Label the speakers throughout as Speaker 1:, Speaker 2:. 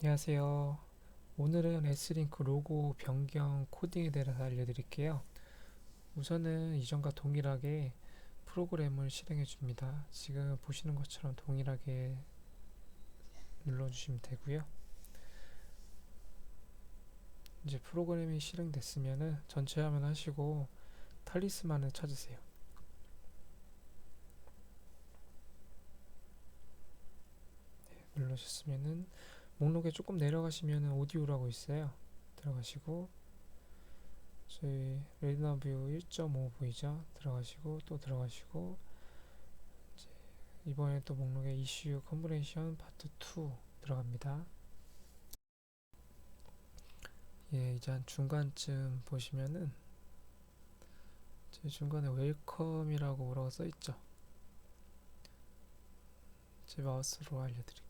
Speaker 1: 안녕하세요. 오늘은 S링크 로고 변경 코딩에 대해서 알려드릴게요. 우선은 이전과 동일하게 프로그램을 실행해 줍니다. 지금 보시는 것처럼 동일하게 눌러주시면 되고요. 이제 프로그램이 실행됐으면은 전체 화면 하시고 탈리스만을 찾으세요. 눌러주셨으면은 목록에 조금 내려가시면 오디오라고 있어요. 들어가시고 저희 레디나뷰 1.5 보이죠? 들어가시고 또 들어가시고 이번에 또 목록에 이슈 컨버레이션 파트 2 들어갑니다. 예, 이제 한 중간쯤 보시면은 제 중간에 웰컴이라고 뭐라고 써 있죠? 제 마우스로 알려드릴게요.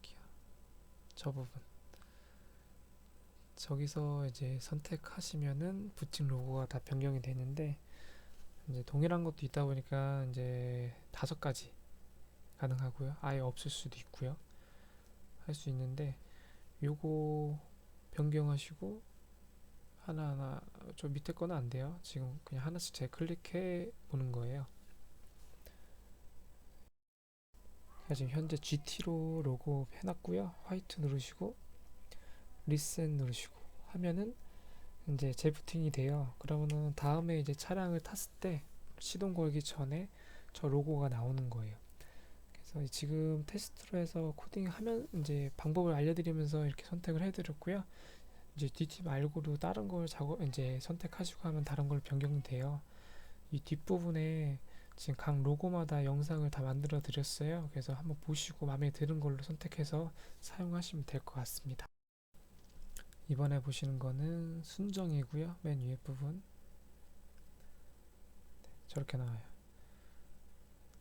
Speaker 1: 저 부분. 저기서 이제 선택하시면은 부팅 로고가 다 변경이 되는데 이제 동일한 것도 있다 보니까 이제 다섯 가지 가능하고요. 아예 없을 수도 있고요. 할 수 있는데 요거 변경하시고 하나하나 저 밑에 거는 안 돼요. 지금 그냥 하나씩 제 클릭해 보는 거예요. 제가 지금 현재 GT로 로고 해놨고요. 화이트 누르시고 리셋 누르시고 하면은 이제 재부팅이 돼요. 그러면은 다음에 이제 차량을 탔을 때 시동 걸기 전에 저 로고가 나오는 거예요. 그래서 지금 테스트로 해서 코딩하면 이제 방법을 알려드리면서 이렇게 선택을 해드렸고요. 이제 DT 말고도 다른 걸 작업 이제 선택하시고 하면 다른 걸 변경이 돼요. 이 뒷부분에 지금 각 로고마다 영상을 다 만들어 드렸어요. 그래서 한번 보시고 마음에 드는 걸로 선택해서 사용하시면 될 것 같습니다. 이번에 보시는 거는 순정이고요. 맨 위에 부분 저렇게 나와요.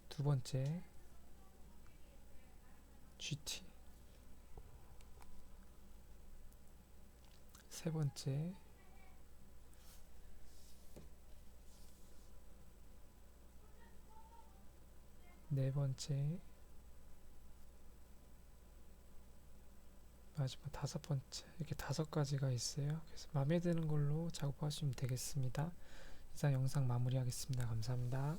Speaker 1: 두 번째 GT 세 번째 네 번째 마지막 다섯 번째 이렇게 다섯 가지가 있어요. 그래서 마음에 드는 걸로 작업하시면 되겠습니다. 이상 영상 마무리하겠습니다. 감사합니다.